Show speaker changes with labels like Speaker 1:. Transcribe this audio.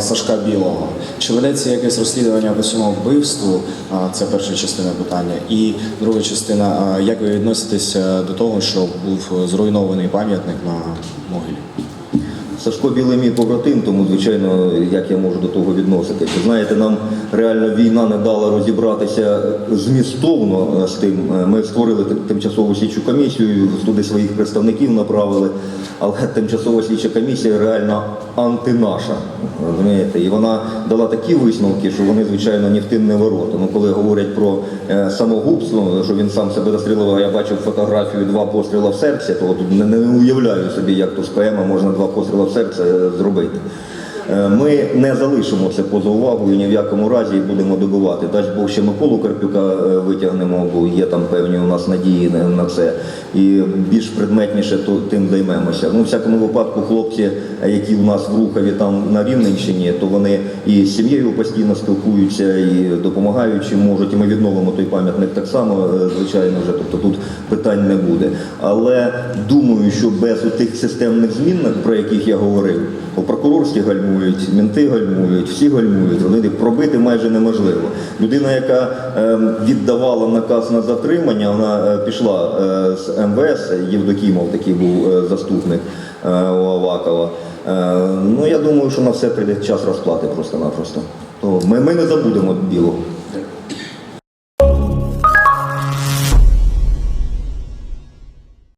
Speaker 1: Сашка Білого. Чи ведеться якесь розслідування по цьому вбивству? А, Це перша частина питання. І друга частина, а, як ви відноситесь до того, що був зруйнований пам'ятник на могилі?
Speaker 2: Сашко Білий мій побратим, тому звичайно, як я можу до того відноситися. Знаєте, нам реально війна не дала розібратися змістовно з тим. Ми створили тимчасову слідчу комісію, туди своїх представників направили, але тимчасова слідча комісія реально антинаша. Розумієте? І вона дала такі висновки, що вони, звичайно, ні в тим не ворота. Ну, коли говорять про е, самогубство, що він сам себе застрілив, я бачив фотографію два постріла в серце, то от не, уявляю собі, як то з ПМ можна два постріла в серце е, зробити. Е, Ми не залишимо це поза увагою ні в якому разі і будемо добивати. Дасть Бог ще Миколу Карпюка е, витягнемо, бо є там певні у нас надії на- це. І більш предметніше то тим займемося. Ну, в всякому випадку, хлопці, е, які у нас в Рухові там на Рівненщині, то вони і з сім'єю постійно спілкуються, і допомагають чим можуть. І ми відновимо той пам'ятник так само, звичайно вже. Тобто тут питань не буде. Але думаю, що без тих системних змін, про яких я говорив, бо прокурорські гальмують, мінти гальмують, всі гальмують, вони пробити майже неможливо. Людина, яка ем, віддавала наказ на затримання, вона е, пішла е, з МВС, Євдокімов такий був е, заступник у Авакова. Ну я думаю, що на все прийде час розплати просто-напросто. То ми, ми не забудемо білого.